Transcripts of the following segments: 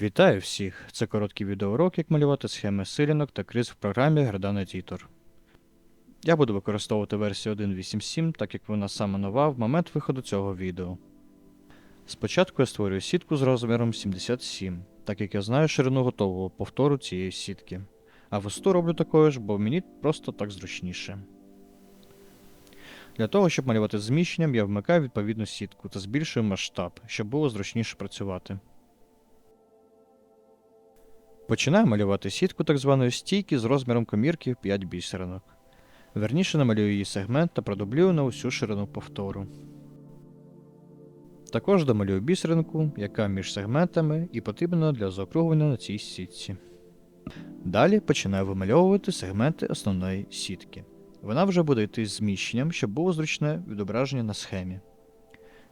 Вітаю всіх! Це короткий відеоурок, як малювати схеми силінок та криз в програмі Gradana Editor. Я буду використовувати версію 1.8.7, так як вона саме нова в момент виходу цього відео. Спочатку я створюю сітку з розміром 77, так як я знаю ширину готового повтору цієї сітки. А висоту роблю такою ж, бо мені просто так зручніше. Для того, щоб малювати зміщенням, я вмикаю відповідну сітку та збільшую масштаб, щоб було зручніше працювати. Починаю малювати сітку так званої стійки з розміром комірки 5 бісеринок. Верніше намалюю її сегмент та продублюю на усю ширину повтору. Також домалюю бісеринку, яка між сегментами і потрібна для заокруглення на цій сітці. Далі починаю вимальовувати сегменти основної сітки. Вона вже буде йти з зміщенням, щоб було зручне відображення на схемі.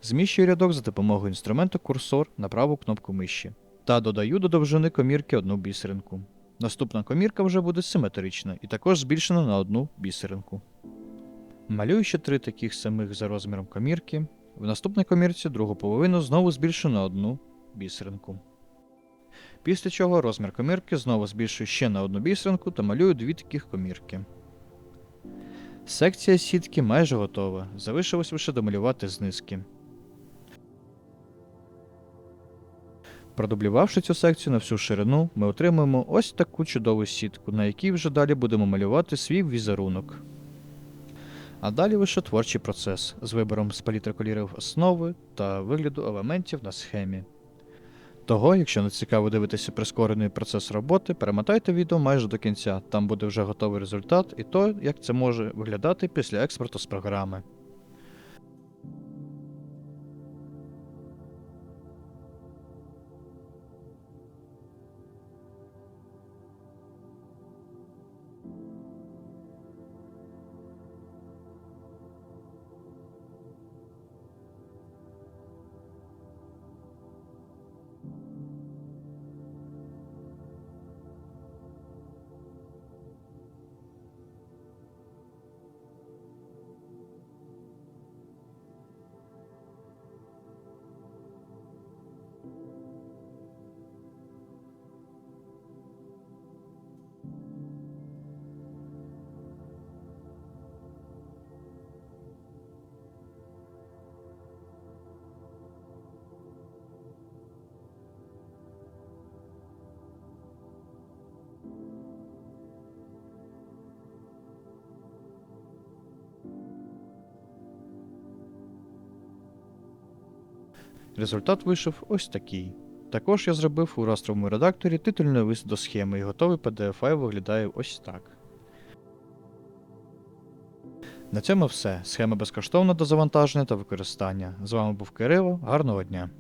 Зміщую рядок за допомогою інструменту курсор на праву кнопку миші та додаю до довжини комірки одну бісеринку. Наступна комірка вже буде симетрична і також збільшена на одну бісеринку. Малюю ще три таких самих за розміром комірки. В наступній комірці другу половину знову збільшу на одну бісеринку. Після чого розмір комірки знову збільшую ще на одну бісеринку та малюю дві таких комірки. Секція сітки майже готова. Залишилось лише домалювати знизки. Продублювавши цю секцію на всю ширину, ми отримуємо ось таку чудову сітку, на якій вже далі будемо малювати свій візерунок. А далі лише творчий процес з вибором з палітри кольорів основи та вигляду елементів на схемі. Того, якщо не цікаво дивитися прискорений процес роботи, перемотайте відео майже до кінця, там буде вже готовий результат і то, як це може виглядати після експорту з програми. Результат вийшов ось такий. Також я зробив у растровому редакторі титульний лист до схеми і готовий PDF файл виглядає ось так. На цьому все. Схема безкоштовна до завантаження та використання. З вами був Кирило. Гарного дня!